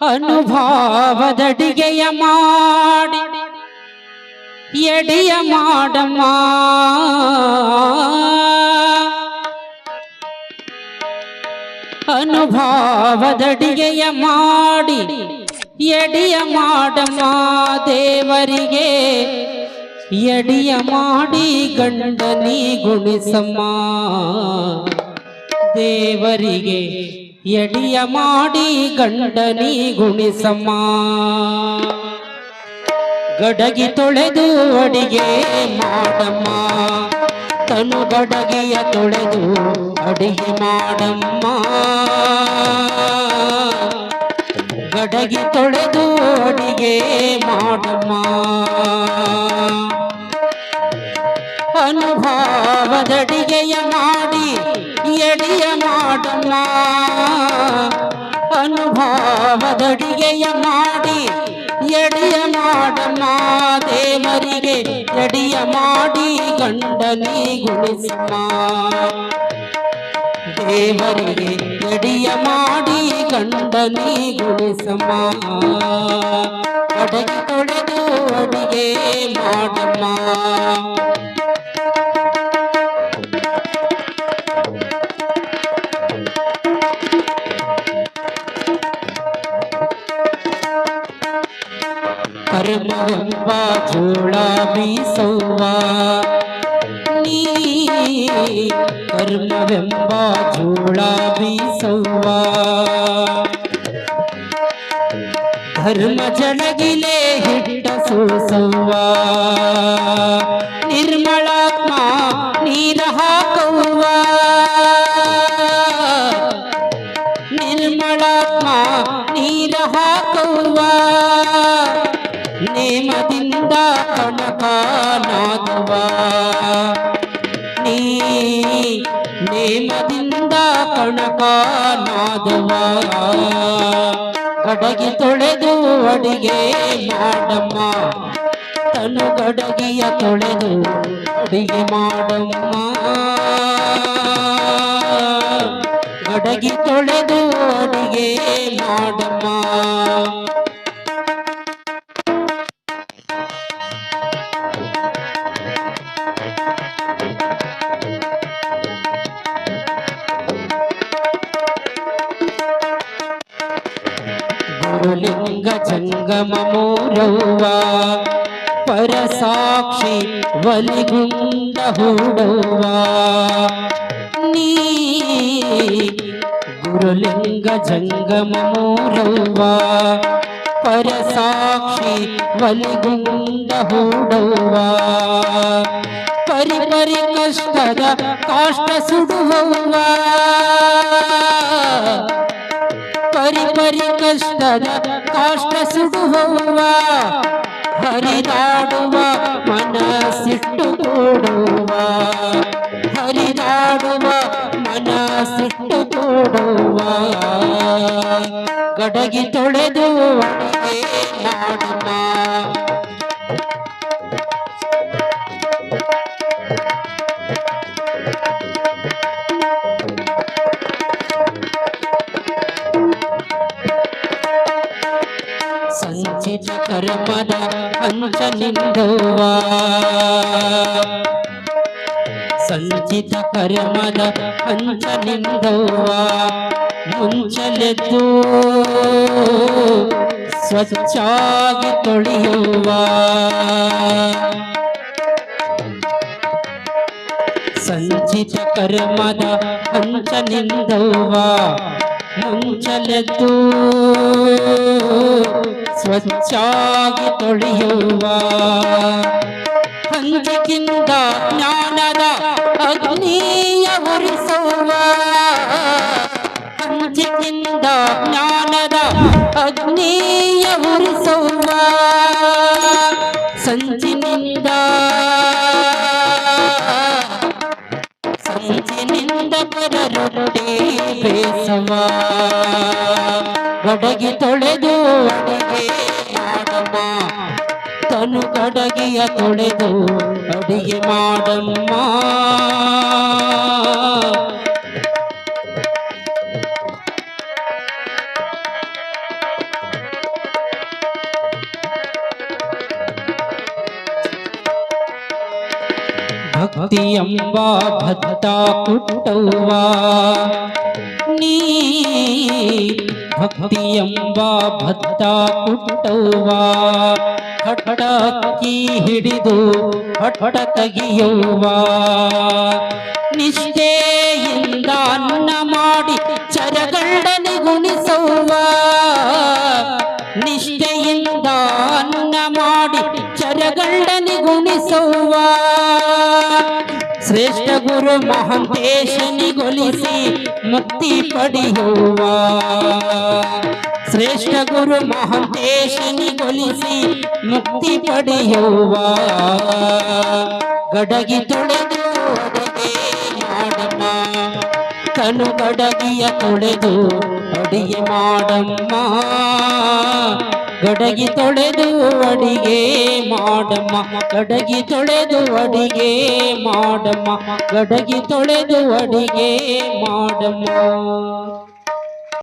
ಅನುಭಾವದಡಿಗೆಯ ಮಾಡಿ ಎಡಿಯ ಮಾಡಮ್ಮ ಅನುಭಾವದಡಿಗೆಯ ಮಾಡಿ ಎಡಿಯ ಮಾಡಮ್ಮ ದೇವರಿಗೆ. ಎಡಿಯ ಮಾಡಿ ಗಂಡನಿ ಗುಣಿಸಮ್ಮ. ದೇವರಿಗೆ ಎಡಿಯ ಮಾಡಿ ಗಂಡನಿ ಗುಣಿಸಮ್ಮ. ಗಡಗಿ ತೊಳೆದು ಅಡಿಗೆ ಮಾಡಮ್ಮ. ತನು ಗಡಗಿಯ ತೊಳೆದು ಅಡಿಗೆ ಮಾಡಮ್ಮ. ಗಡಗಿ ತೊಳೆದು ಅಡಿಗೆ ಮಾಡಮ್ಮ. ಅನುಭವದಡಿಗೆಯ ಮಾಡಿ ಎಡಿಯ ಮಾಡಮ್ಮ ಅನುಭಾವದಡಿಗೆಯ ಮಾಡಿ ಎಡಿಯ ಮಾಡಮ್ಮ ದೇವರಿಗೆ ಎಡಿಯ ಮಾಡಿ ಗಂಡನಿ ಗುಣಿಸಮ್ಮ ದೇವರಿಗೆ ಎಡಿಯ ಮಾಡಿ ಗಂಡನಿ ಗುಣಿಸಮ್ಮ ಅಡಗಿ ತೊಳೆದು ಅಡಿಗೆ ಮಾಡಮ್ಮ धर्म पाछोड़ा भी सौवा। कर्म बिंबा झोड़ा भी सौवा। धर्म जनगिले हिट सो सौवा। निर्मलात्मा नीरहा कौवा। निर्मलात्मा नीरहा कौवा। ನೇಮದಿಂದ ಕಣಕ ನಾದವ ನೀ ನೇಮದಿಂದ ಕಣಕ ನಾದವ ಗಡಗಿ ತೊಳೆದು ಅಡಿಗೆ ಮಾಡಮ್ಮ. ತನು ಗಡಗಿಯ ತೊಳೆದು ಅಡಿಗೆ ಮಾಡಮ್ಮ. ಗಡಗಿ ತೊಳೆದು ಅಡಿಗೆ ಮಾಡಮ್ಮ. ಗುರುಲಿಂಗ ಜಂಗಮ ಮೂರವ್ವ ಪರಸಾಕ್ಷಿ ವಲಿಗುಂಡ ಹೂಡವ್ವ ನೀ ಗುರುಲಿಂಗ ಜಂಗಮ ಮೂರವ್ವ ಪರಸಾಕ್ಷಿ ವಲಿಗುಂಡ ಹೂಡವ್ವ ಪರಿ ಪರಿ ಕಷ್ಟದ ಕಾಷ್ಟ ಸುಡುವವ್ವ ಪರಿ ಪರಿ ಕಷ್ಟದ ಕಾಷ್ಟ ಸುಡುವವ್ವ ಹರಿದಾಡುವ ಮನಸ್ಸಿಟ್ಟು ಕೊಡುವ. ಹರಿದಾಡುವ ಮನಸ್ಸಿಟ್ಟು ಕೊಡುವ. ಗಡಗಿ ತೊಳೆದು ಮಾಡುವ ಸಂಚಿತ ಕರ್ಮದ ಅಂಚ ನಿಂದುವ ಸಂಚಿತ ಕರ್ಮದ ಅಂಚ ನಿಂದುವ ಮುಂಚಲೆದ್ದು ಸ್ವಚ್ಛಾಗಿ ತೊಳೆಯುವ ಸಂಚಿತ ಕರ್ಮದ ಅಂಚ ನಿಂದುವ ಮುಂಚಲೆದ್ದು ಸ್ವಚ್ಛಾಗಿ ತೊಳೆಯುವ ಹಂಚಿಕಿಂದ ಜ್ಞಾನದ ಅಗ್ನಿಯ ಉರಿಸುವ ಹಂಚಿಕಿಂದ ಜ್ಞಾನದ ಅಗ್ನಿಯ ಉರಿಸುವ ಸಂಚಿನಿಂದ ಪರರೊಡ್ಡೆ ಬೇಸವ ಗಡಗಿ ತೊಳೆದು ಅಡಿಗೆ ಮಾಡಮ್ಮ ತನು ಗಡಗಿಯ ತೊಳೆದು ಅಡಿಗೆ ಮಾಡಮ್ಮ ಭಕ್ತಿ ಎಂಬ ಭತ್ತ ಕುಟ್ಟವ್ವ ನೀ ಭಕ್ತಿ ಎಂಬ ಭತ್ತ ಕುಟ್ಟವ್ವ ಕಿ ಹಿಡಿದು ಹಠ ತೆಗಿಯವ್ವ ನಿಷ್ಠೆಯಿಂದ ಅನ್ನ ಮಾಡಿ ಶ್ರೇಷ್ಠ ಗುರು ಮಹಂತೇಶನಿಗೊಲಿಸಿ ಮುಕ್ತಿ ಪಡೆಯುವ. ಶ್ರೇಷ್ಠ ಗುರು ಮಹಂತೇಶನಿಗೊಲಿಸಿ ಮುಕ್ತಿ ಪಡೆಯುವ. ಗಡಗಿ ತೊಳೆದು ಮಾಡಮ್ಮ. ಕನು ಗಡಗಿಯ ತೊಳೆದು ಅಡಿಗೆ ಮಾಡಮ್ಮ. ಗಡಗಿ ತೊಳೆದು ಅಡಿಗೆ ಮಾಡಮ್ಮ ಗಡಗಿ ತೊಳೆದು ಅಡಿಗೆ ಮಾಡಮ್ಮ ಗಡಗಿ ತೊಳೆದು ಅಡಿಗೆ ಮಾಡಮ್ಮ.